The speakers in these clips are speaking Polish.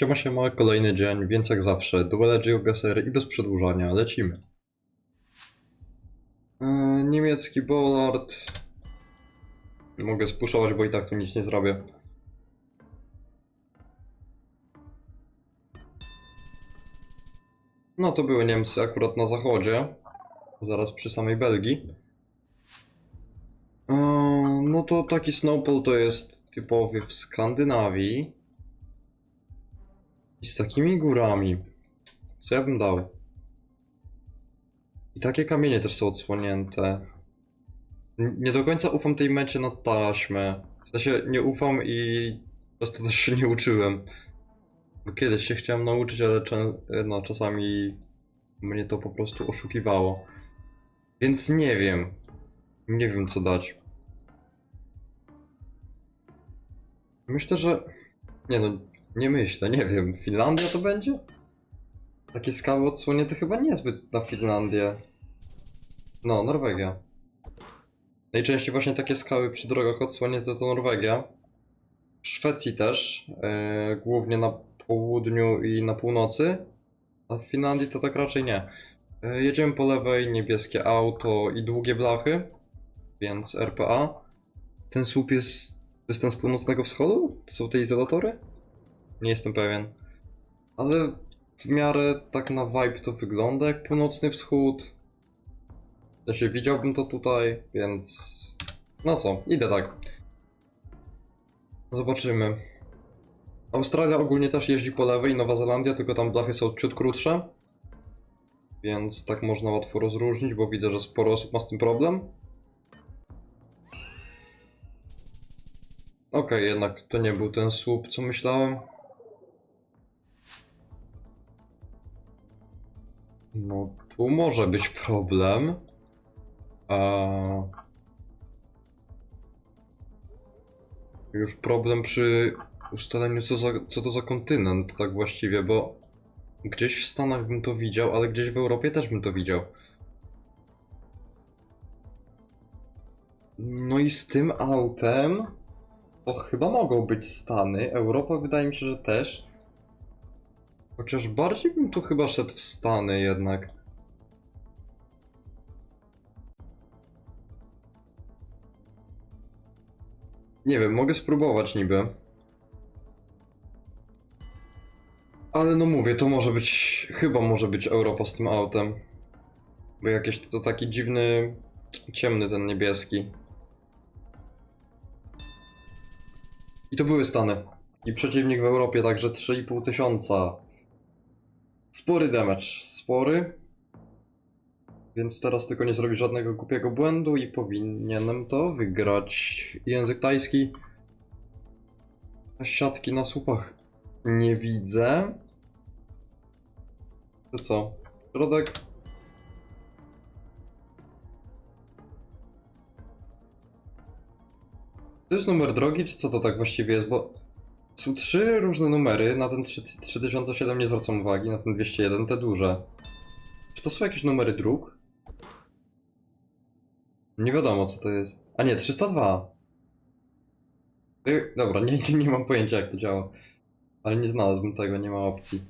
Siema siema, kolejny dzień, więc jak zawsze, duele geogasery i bez przedłużania, lecimy. Eee, niemiecki Bollard. Mogę spuszować, bo i tak tu nic nie zrobię. No to były Niemcy akurat na zachodzie, zaraz przy samej Belgii. Eee, no to taki Snowball to jest typowy w Skandynawii. I z takimi górami. Co ja bym dał? I takie kamienie też są odsłonięte. N- Nie do końca ufam tej mecie na taśmę. W sensie nie ufam i po prostu też się nie uczyłem. Bo kiedyś się chciałem nauczyć, ale no, czasami mnie to po prostu oszukiwało. Więc nie wiem. Nie wiem co dać. Myślę, że. Nie no, nie myślę, nie wiem. Finlandia to będzie? Takie skały odsłonięte chyba niezbyt na Finlandię. No, Norwegia. Najczęściej właśnie takie skały przy drogach odsłonięte to Norwegia. W Szwecji też, e, głównie na południu i na północy. A w Finlandii to tak raczej nie. E, jedziemy po lewej, niebieskie auto i długie blachy, więc RPA. Ten słup jest, to jest ten z północnego wschodu? To są te izolatory? Nie jestem pewien. Ale w miarę tak na vibe to wygląda jak północny wschód. W sensie widziałbym to tutaj, więc... No co, idę tak. Zobaczymy. Australia ogólnie też jeździ po lewej, Nowa Zelandia, tylko tam blachy są ciut krótsze. Więc tak można łatwo rozróżnić, bo widzę, że sporo osób ma z tym problem. Okej, jednak to nie był ten słup, co myślałem. No, tu może być problem. A... Już problem przy ustaleniu, co, za, co to za kontynent, tak właściwie, bo gdzieś w Stanach bym to widział, ale gdzieś w Europie też bym to widział. No i z tym autem to chyba mogą być Stany. Europa wydaje mi się, że też. Chociaż bardziej bym tu chyba szedł w Stany jednak. Nie wiem, mogę spróbować niby. Ale no mówię, to może być, chyba może być Europa z tym autem. Bo jakieś to taki dziwny, ciemny ten niebieski. I to były Stany. I przeciwnik w Europie, także 3,5 tysiąca. Spory damage, spory. Więc teraz tylko nie zrobi żadnego głupiego błędu i powinienem to wygrać. Język tajski. Siatki na słupach nie widzę. To co? Środek. To jest numer drogi, czy co to tak właściwie jest? Bo są trzy różne numery. Na ten 3, 3007 nie zwracam uwagi, na ten 201 te duże. Czy to są jakieś numery dróg? Nie wiadomo co to jest. A nie, 302. Y, Dobra, nie, nie, nie mam pojęcia jak to działa. Ale nie znalazłbym tego, nie ma opcji.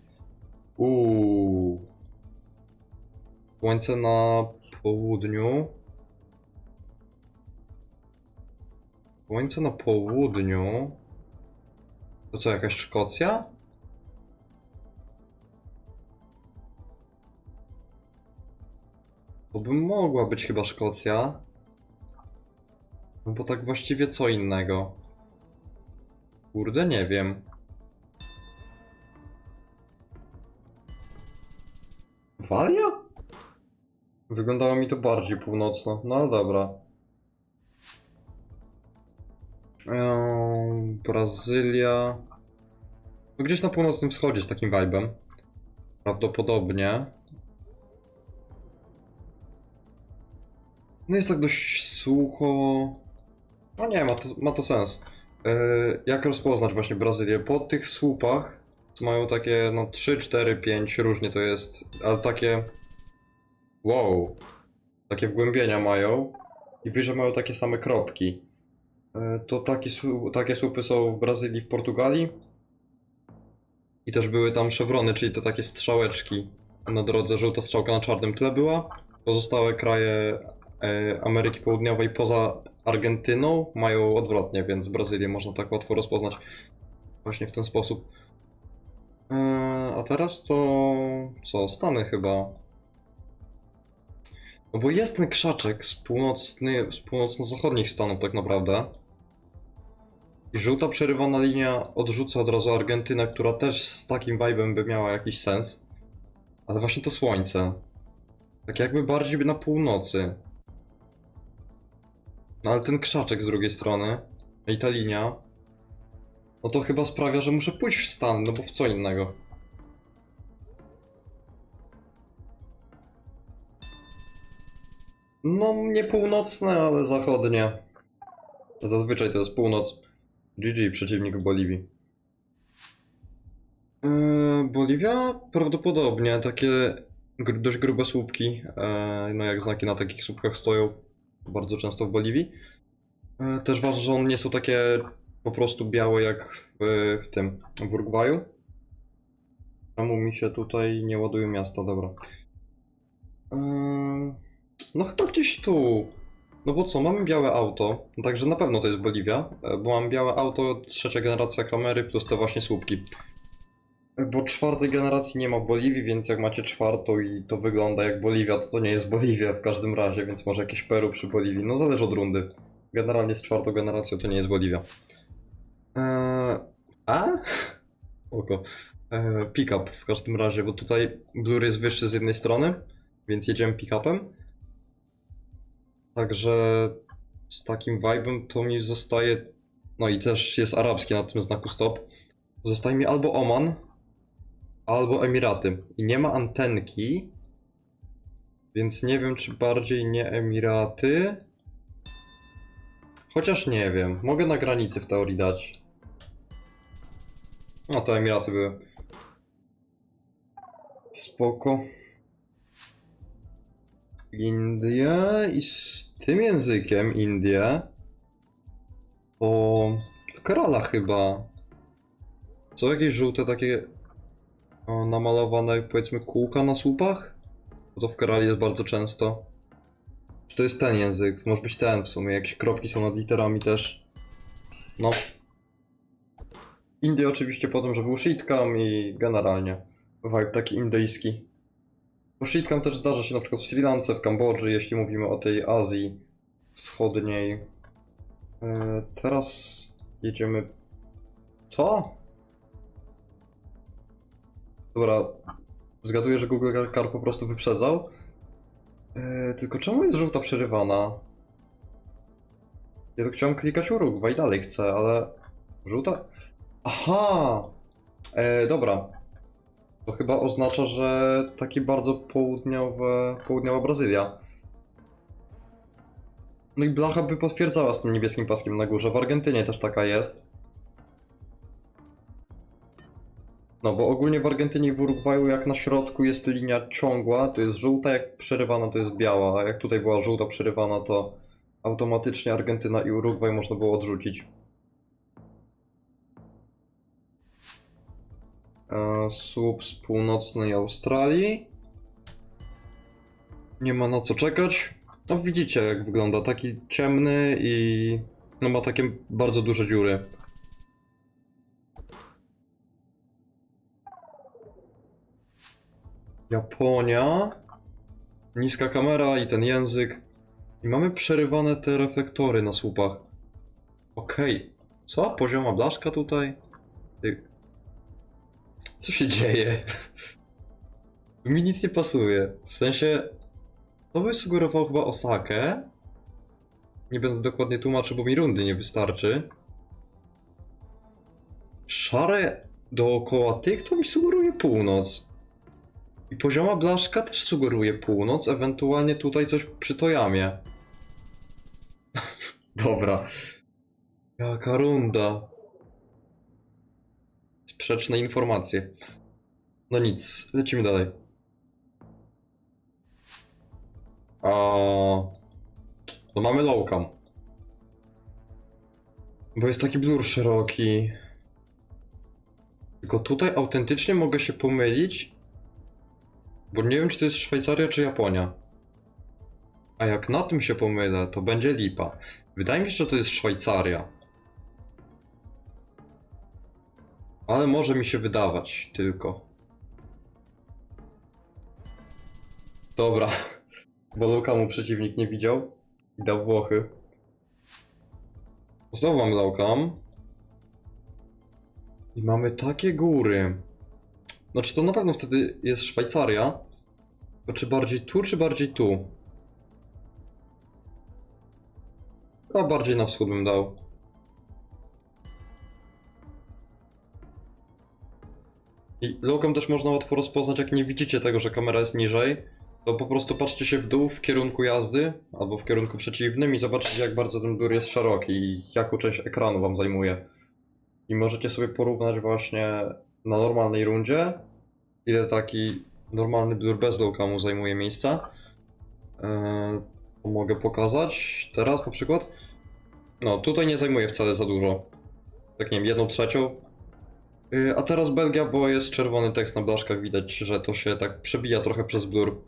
Uuu. Słońce na południu. Słońce na południu. To co, jakaś Szkocja? To by mogła być chyba Szkocja. No bo tak właściwie co innego? Kurde, nie wiem. Walia? Wyglądało mi to bardziej północno, no ale dobra. Eee, Brazylia. No gdzieś na północnym wschodzie z takim vibem. Prawdopodobnie. No jest tak dość sucho. No nie, ma to, ma to sens. Eee, jak rozpoznać właśnie Brazylię? Po tych słupach mają takie no 3, 4, 5, różnie to jest, ale takie wow, takie wgłębienia mają i wyżej mają takie same kropki. E, To takie, takie słupy są w Brazylii, w Portugalii I też były tam szewrony, czyli te takie strzałeczki na drodze, żółta strzałka na czarnym tle była. Pozostałe kraje e, Ameryki Południowej poza Argentyną mają odwrotnie, więc Brazylię można tak łatwo rozpoznać właśnie w ten sposób. E, a teraz to co? Stany chyba. No bo jest ten krzaczek z, z północno-zachodnich Stanów tak naprawdę. Żółta przerywana linia odrzuca od razu Argentynę, która też z takim vibe'em by miała jakiś sens. Ale właśnie to słońce. Tak jakby bardziej by na północy. No ale ten krzaczek z drugiej strony i ta linia, no to chyba sprawia, że muszę pójść w stan, no bo w co innego. No, nie północne, ale zachodnie. Zazwyczaj to jest północ. GG, przeciwnik w Boliwii. Yy, Boliwia? Prawdopodobnie takie gr dość grube słupki. Yy, no jak znaki na takich słupkach stoją bardzo często w Boliwii. Yy, też ważne, że one nie są takie po prostu białe jak w, w tym, w Urugwaju. Czemu mi się tutaj nie ładuje miasta? Dobra. No chyba gdzieś tu. No bo co, mamy białe auto, także na pewno to jest Boliwia, e, bo mam białe auto, trzecia generacja kamery plus te właśnie słupki. E, Bo czwartej generacji nie ma w Boliwii, więc jak macie czwartą i to wygląda jak Boliwia, to to nie jest Boliwia w każdym razie, więc może jakieś Peru przy Boliwii, no zależy od rundy. Generalnie z czwartą generacją to nie jest Boliwia. Eee, a? Oko. Eee, pick-up w każdym razie, bo tutaj blur jest wyższy z jednej strony, więc jedziemy pick-upem. Także z takim vibe'em to mi zostaje. No i też jest arabski na tym znaku stop. Zostaje mi albo Oman, albo Emiraty. I nie ma antenki, więc nie wiem, czy bardziej nie Emiraty. Chociaż nie wiem. Mogę na granicy w teorii dać. No to Emiraty były. Spoko. Indie i z tym językiem Indie to w Kerala chyba są jakieś żółte takie o, namalowane powiedzmy kółka na słupach? Bo to w Kerali jest bardzo często. Czy to jest ten język? To może być ten w sumie, jakieś kropki są nad literami też. No. Indie oczywiście po tym, że był shitkam i generalnie vibe taki indyjski. Bo shitkam też zdarza się na przykład w Sri Lance, w Kambodży, jeśli mówimy o tej Azji Wschodniej. E, teraz jedziemy... Co? Dobra, zgaduję, że Google Car po prostu wyprzedzał. E, tylko czemu jest żółta przerywana? Ja tu chciałem klikać Urugwaj, dalej chcę, ale... Żółta? Aha! E, dobra, to chyba oznacza, że taki bardzo południowe, południowa Brazylia. No i blacha by potwierdzała z tym niebieskim paskiem na górze. W Argentynie też taka jest. No bo ogólnie w Argentynie i w Urugwaju jak na środku jest linia ciągła, to jest żółta, jak przerywana to jest biała, a jak tutaj była żółta przerywana to automatycznie Argentyna i Urugwaj można było odrzucić. Słup z północnej Australii. Nie ma na co czekać. No widzicie jak wygląda, taki ciemny i no ma takie bardzo duże dziury. Japonia. Niska kamera i ten język. I mamy przerywane te reflektory na słupach. Okej. Co? Pozioma blaszka tutaj? Co się dzieje? Mi nic nie pasuje. W sensie. To by sugerował chyba Osakę. Nie będę dokładnie tłumaczył, bo mi rundy nie wystarczy. Szare dookoła tych to mi sugeruje północ. I pozioma blaszka też sugeruje północ, ewentualnie tutaj coś przy Tojamie. Dobra. Jaka runda. Sprzeczne informacje. No nic, lecimy dalej. A... No mamy lowcam. Bo jest taki blur szeroki. Tylko tutaj autentycznie mogę się pomylić, bo nie wiem, czy to jest Szwajcaria, czy Japonia. A jak na tym się pomylę, to będzie lipa. Wydaje mi się, że to jest Szwajcaria. Ale może mi się wydawać tylko. Dobra. Bo Luka mu przeciwnik nie widział i dał Włochy. Znowu mamy Laukam. I mamy takie góry. Znaczy to na pewno wtedy jest Szwajcaria. To czy bardziej tu, czy bardziej tu? A bardziej na wschód bym dał. I też można łatwo rozpoznać, jak nie widzicie tego, że kamera jest niżej. To po prostu patrzcie się w dół w kierunku jazdy, albo w kierunku przeciwnym i zobaczycie, jak bardzo ten dur jest szeroki i jaką część ekranu wam zajmuje. I możecie sobie porównać właśnie na normalnej rundzie, ile taki normalny blur bez lowcamu zajmuje miejsca. Eee, mogę pokazać teraz na przykład. No, tutaj nie zajmuje wcale za dużo. Tak nie wiem, jedną trzecią. Yy, a teraz Belgia, bo jest czerwony tekst na blaszkach, widać, że to się tak przebija trochę przez blur.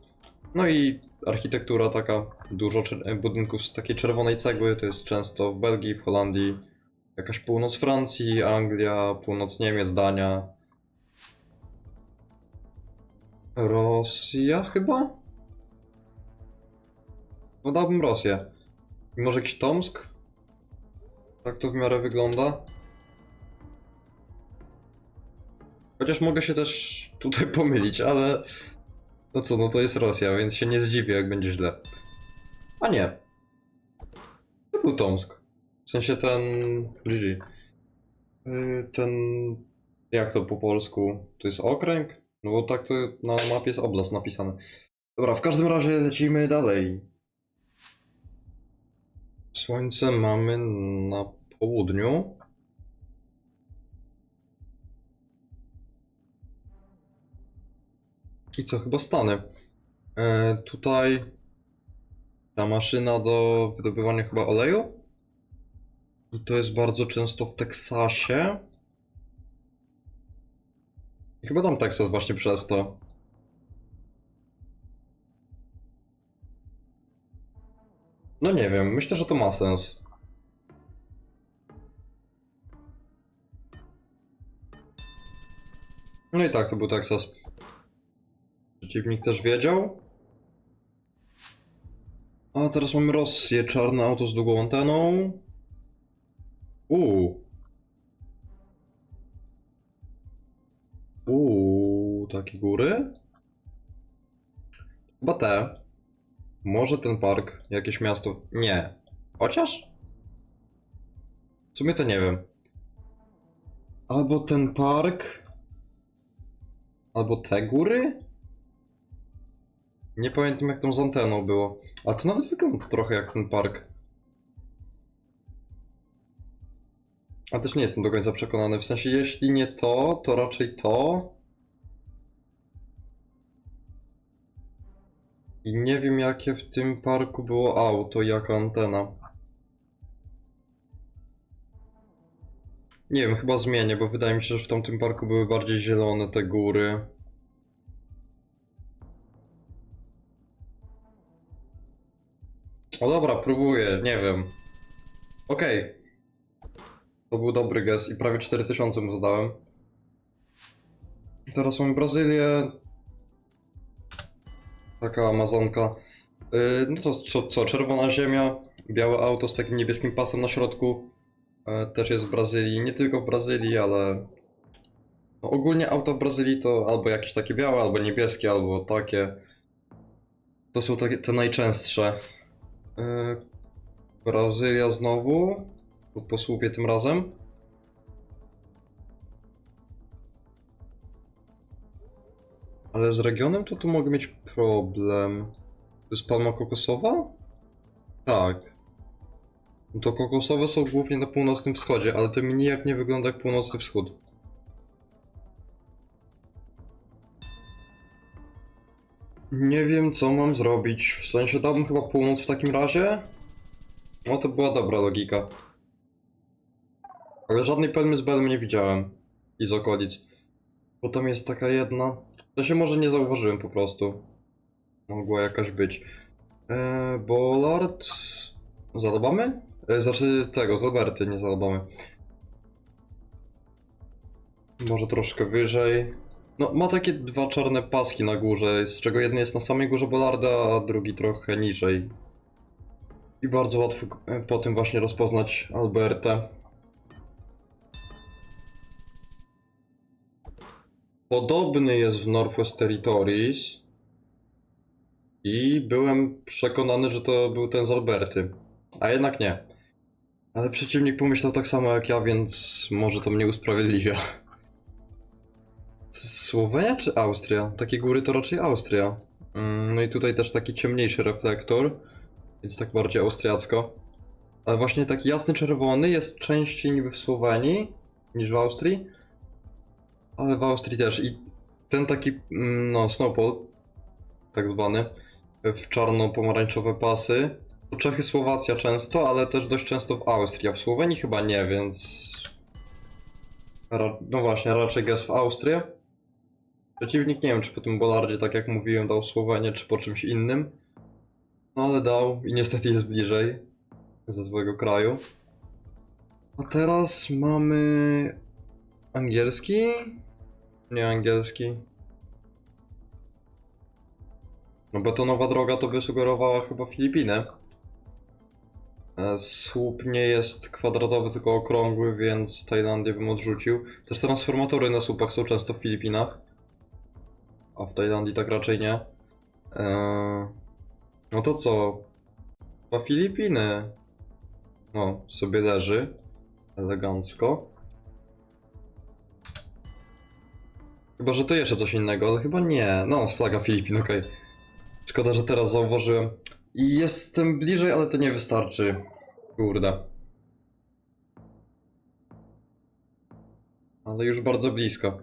No i architektura taka, dużo czer- budynków z takiej czerwonej cegły, to jest często w Belgii, w Holandii, jakaś północ Francji, Anglia, północ Niemiec, Dania. Rosja chyba? No Rosję. Może jakiś Tomsk? Tak to w miarę wygląda. Chociaż mogę się też tutaj pomylić, ale... No co, no to jest Rosja, więc się nie zdziwię, jak będzie źle. A nie. To był Tomsk. W sensie ten... Yy, Ten... Jak to po polsku? To jest okręg? No bo tak to na mapie jest oblast napisane. Dobra, w każdym razie lecimy dalej. Słońce mamy na południu. I co, chyba Stany. E, tutaj ta maszyna do wydobywania chyba oleju. I to jest bardzo często w Teksasie. I chyba tam Teksas właśnie przez to. No nie wiem, myślę, że to ma sens. No i tak, to był Teksas. Przeciwnik też wiedział. A teraz mamy Rosję, czarne auto z długą anteną. Uuu. Uuu, takie góry? Chyba te. Może ten park, jakieś miasto. Nie. Chociaż? W sumie to nie wiem. Albo ten park. Albo te góry? Nie pamiętam jak tam z anteną było. Ale to nawet wygląda trochę jak ten park. A też nie jestem do końca przekonany. W sensie, jeśli nie to, to raczej to. I nie wiem, jakie w tym parku było auto jaka antena. Nie wiem, chyba zmienię, bo wydaje mi się, że w tamtym parku były bardziej zielone te góry. O dobra, próbuję, nie wiem. Okej. To był dobry gest i prawie 4000 mu zadałem. Teraz mamy Brazylię. Taka Amazonka. Yy, no to co, co, czerwona ziemia, białe auto z takim niebieskim pasem na środku. Yy, też jest w Brazylii, nie tylko w Brazylii, ale... No, ogólnie auta w Brazylii to albo jakieś takie białe, albo niebieskie, albo takie. To są takie, te najczęstsze. Yy, Brazylia znowu. Po- Po słupie tym razem. Ale z regionem to tu mogę mieć problem. To jest palma kokosowa? Tak. No to kokosowe są głównie na północnym wschodzie, ale to mi nijak nie wygląda jak północny wschód. Nie wiem co mam zrobić. W sensie dałbym chyba północ w takim razie? No to była dobra logika. Ale żadnej pelmy z Belmy nie widziałem. I z okolic. Potem jest taka jedna. To się może nie zauważyłem po prostu. Mogła jakaś być. Eee, Bollard. Zadobamy? E, znaczy tego, z Alberty, nie zadobamy. Może troszkę wyżej. No, ma takie dwa czarne paski na górze, z czego jeden jest na samej górze Bollarda, a drugi trochę niżej. I bardzo łatwo e, po tym właśnie rozpoznać Albertę. Podobny jest w Northwest Territories. I byłem przekonany, że to był ten z Alberty. A jednak nie. Ale przeciwnik pomyślał tak samo jak ja, więc może to mnie usprawiedliwia. Słowenia czy Austria? Takie góry to raczej Austria. Mm, No i tutaj też taki ciemniejszy reflektor, więc tak bardziej austriacko. Ale właśnie taki jasny czerwony jest częściej niby w Słowenii niż w Austrii. Ale w Austrii też. I ten taki, mm, no, snowball, tak zwany, w czarno-pomarańczowe pasy. To Czechy, Słowacja często, ale też dość często w Austrii, a w Słowenii chyba nie, więc... No właśnie, raczej gest w Austrię. Przeciwnik nie wiem, czy po tym Bollardzie, tak jak mówiłem, dał Słowenię, czy po czymś innym. No ale dał i niestety jest bliżej ze swojego kraju. A teraz mamy angielski? Nie angielski. No betonowa droga to by sugerowała chyba Filipiny. E, Słup nie jest kwadratowy, tylko okrągły, więc Tajlandię bym odrzucił. Też transformatory na słupach są często w Filipinach. A w Tajlandii tak raczej nie. Eee, no to co? Chyba Filipiny. No, sobie leży. Elegancko. Chyba, że to jeszcze coś innego, ale chyba nie. No, flaga Filipin, okej. Szkoda, że teraz zauważyłem. Jestem bliżej, ale to nie wystarczy. Kurde. Ale już bardzo blisko.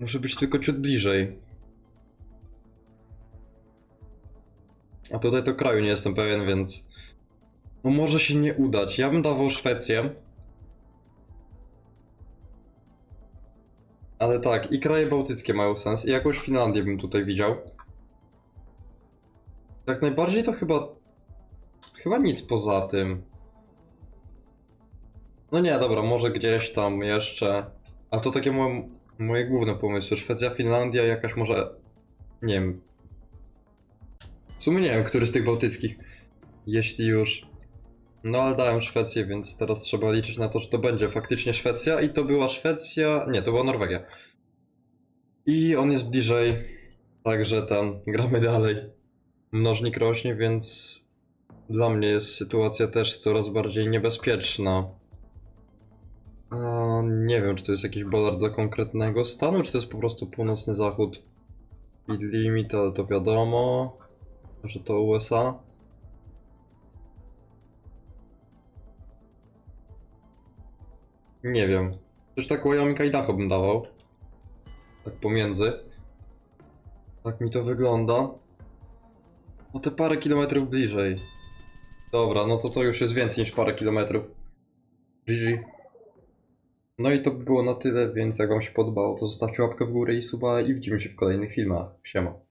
Muszę być tylko ciut bliżej. A tutaj to kraju nie jestem pewien, więc... No może się nie udać. Ja bym dawał Szwecję. Ale tak, i kraje bałtyckie mają sens, i jakąś Finlandię bym tutaj widział. Jak najbardziej to chyba... Chyba nic poza tym. No nie, dobra, może gdzieś tam jeszcze... A to takie moje, moje główne pomysły. Szwecja, Finlandia, jakaś może... Nie wiem. W sumie nie wiem, który z tych bałtyckich. Jeśli już... No ale dałem Szwecję, więc teraz trzeba liczyć na to, że to będzie faktycznie Szwecja i to była Szwecja... Nie, to była Norwegia. I on jest bliżej, także ten, gramy dalej. Mnożnik rośnie, więc dla mnie jest sytuacja też coraz bardziej niebezpieczna. A, nie wiem, czy to jest jakiś bolar dla konkretnego stanu, czy to jest po prostu północny zachód. I limit, ale to wiadomo, że to USA. Nie wiem. Coś tak Wyoming Idaho bym dawał. Tak pomiędzy. Tak mi to wygląda. O te parę kilometrów bliżej. Dobra, no to to już jest więcej niż parę kilometrów. GG. No i to by było na tyle, więc jak wam się podobało, to zostawcie łapkę w górę i suba i widzimy się w kolejnych filmach. Siema.